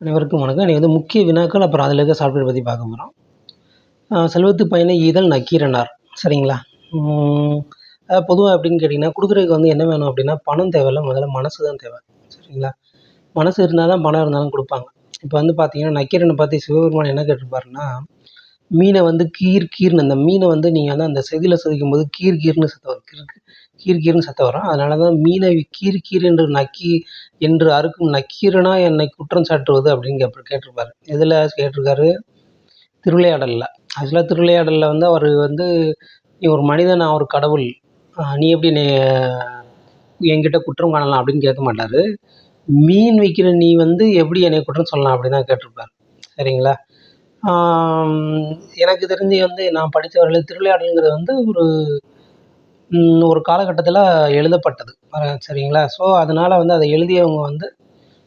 அனைவருக்கும் வணக்கம். இன்றைக்கி வந்து முக்கிய வினாக்கள் அப்புறம் அதில் இருக்க சாஃப்ட்வேர் பற்றி பார்க்க போகிறோம் செல்வத்து பயனை ஈதல் நக்கீரனார். சரிங்களா? பொதுவாக அப்படின்னு கேட்டிங்கன்னா கொடுக்குறதுக்கு வந்து என்ன வேணும் அப்படின்னா பணம் தேவையில்ல. முதல்ல மனசு தான் தேவை. சரிங்களா? மனசு இருந்தால் தான் பணம் இருந்தாலும் கொடுப்பாங்க. இப்போ வந்து பார்த்தீங்கன்னா நக்கீரனை பார்த்து சிவபெருமான் என்ன கேட்டிருப்பாருன்னா மீனை வந்து கீர் கீர்னு அந்த மீனை வந்து நீங்கள் வந்து அந்த செதியில் செதுக்கும் போது கீர் கீர்னு சத்தம் வரும். கீறு கீறுன்னு சத்தம் வரும். அதனால தான் மீனை கீறு கீறு என்று நக்கி என்று அறுக்கும் நக்கீரனா என்னை குற்றம் சாட்டுவது அப்படின்னு கேப்ப கேட்டிருப்பாரு. எதில் கேட்டிருக்காரு? திருவிளையாடலில். ஆக்சுவலாக திருவிளையாடலில் வந்து அவர் வந்து நீ ஒரு மனிதன் நான் ஒரு கடவுள். நீ எப்படி நீ என்கிட்ட குற்றம் காணலாம் அப்படின்னு கேட்க மாட்டார். மீன் விற்கிற நீ வந்து எப்படி என்னை குற்றம் சொல்லலாம் அப்படின்னு தான் கேட்டிருப்பார். சரிங்களா? எனக்கு தெரிஞ்சு வந்து நான் படித்த வரையில் திருவிளையாடலுங்கிறது வந்து ஒரு ஒரு காலகட்டத்தில் எழுதப்பட்டது. சரிங்களா? ஸோ அதனால் வந்து அதை எழுதியவங்க வந்து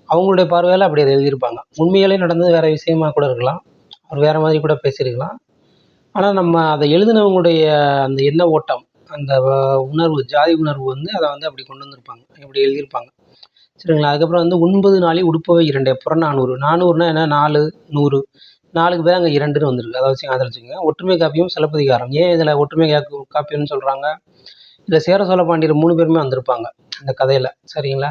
அவங்களுடைய பார்வையால் அப்படி அதை எழுதியிருப்பாங்க. உண்மையாலே நடந்தது வேறு விஷயமா கூட இருக்கலாம். அவர் வேறு மாதிரி கூட பேசியிருக்கலாம். ஆனால் நம்ம அதை எழுதினவங்களுடைய அந்த எண்ண ஓட்டம் அந்த உணர்வு ஜாதி உணர்வு வந்து அதை வந்து அப்படி கொண்டு வந்திருப்பாங்க. இப்படி எழுதியிருப்பாங்க. சரிங்களா? அதுக்கப்புறம் வந்து ஒன்பது நாளை உடுப்பவை இரண்டே புறநானூறு. நானூறுனா என்ன? நாலு நூறு. நாலுக்கு பேர் அங்கே இரண்டுன்னு வந்திருக்கு. அதை வச்சு அதை வச்சுக்கோங்க. ஒற்றுமை காப்பியம் சிலப்பதிகாரம். ஏன் இதில் ஒற்றுமை காப்பியம்னு சொல்கிறாங்க இதில் சேர சோழ பாண்டியர் மூணு பேருமே வந்திருப்பாங்க இந்த கதையில். சரிங்களா?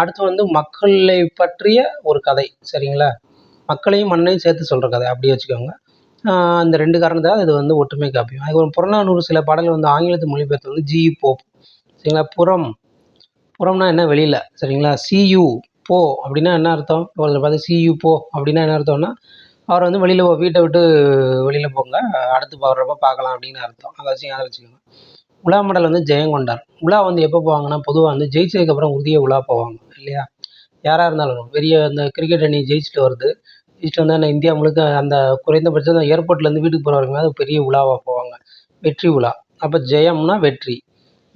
அடுத்து வந்து மக்களை பற்றிய ஒரு கதை. சரிங்களா? மக்களையும் மண்ணையும் சேர்த்து சொல்கிற கதை. அப்படி வச்சுக்கோங்க. அந்த ரெண்டு காரணத்தால் இது வந்து ஒற்றுமை காப்பியம். அதுக்கப்புறம் புறநானூறு சில பாடல்கள் வந்து ஆங்கிலத்து மொழிபெயர்த்து வந்து ஜி போப். சரிங்களா? புறம். புறம்னா என்ன? வெளியில். சரிங்களா? சியூ போ அப்படின்னா என்ன அர்த்தம்? ஒருத்தர் பார்த்து சியு போ அப்படின்னா என்ன அர்த்தம்னா அவரை வந்து வெளியில் வீட்டை விட்டு வெளியில் போங்க. அடுத்து வர்றப்ப பார்க்கலாம் அப்படின்னு அர்த்தம். அதை வச்சு அதை வச்சுக்கோங்க உலா மடல் வந்து ஜெயங்கொண்டார் உலா வந்து எப்போ போவாங்கன்னா பொதுவாக வந்து ஜெயிச்சதுக்கப்புறம் உறுதியாக உலா போவாங்க இல்லையா? யாராக இருந்தாலும் பெரிய அந்த கிரிக்கெட் அணி ஜெயிச்சுட்டு வருது. ஜெயிச்சுட்டு வந்தால் அந்த இந்தியா முழுக்க அந்த குறைந்தபட்சம் அந்த ஏர்போர்ட்லேருந்து வீட்டுக்கு போகிற வரைக்கும் அது பெரிய உலாவாக போவாங்க. வெற்றி உலா. அப்போ ஜெயம்னா வெற்றி.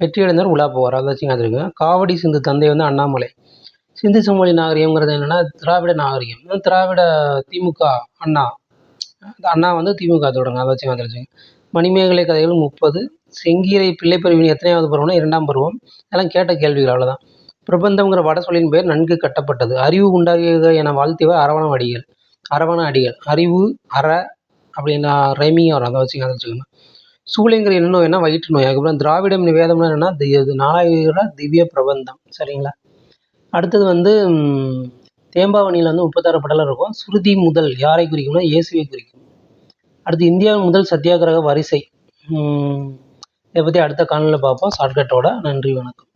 வெற்றி அடைந்தவர் உலா போவார். அதை வச்சு ஞாபகம் காவடி சிந்து தந்தை வந்து அண்ணாமலை. சிந்து சமவெளி நாகரிகம்ங்கிறது என்னென்னா திராவிட நாகரிகம். திராவிட திமுக அண்ணா. அண்ணா வந்து திமுக தொடங்க அதை வச்சு ஞாபகம் வச்சுங்க மணிமேகலை கதைகள் முப்பது செங்கீரை பிள்ளைப்பருவின் எத்தனையாவது பருவம்னா இரண்டாம் பருவம். இதெல்லாம் கேட்ட கேள்விகள் அவ்வளோதான் பிரபந்தம்ங்கிற வட சொல்லின் பெயர் நன்கு கட்டப்பட்டது. அறிவு உண்டாகியது என வாழ்த்தியவர் அரவண அடிகள் அரவண அடிகள். அறிவு அற அப்படின்னா ரைமிங் வரும் அதை வச்சு அதை வச்சுக்கணும் சூளைங்கிற என்ன நோய்னா வயிற்று நோய்? அதுக்கப்புறம் திராவிடம் நிவேதம்னா என்னென்னா நாலாயிரம் திவ்ய பிரபந்தம். சரிங்களா? அடுத்தது வந்து தேம்பாவணியில் வந்து முப்பத்தாறு படலம் இருக்கும். சுருதி முதல் யாரை குறிக்கும்னா இயேசுவை குறிக்கும். அடுத்து இந்தியாவின் முதல் சத்தியாகிரக வரிசை. இதை பற்றி அடுத்த காணொலியில் பார்ப்போம். ஷார்ட்கட்டோட நன்றி வணக்கம்.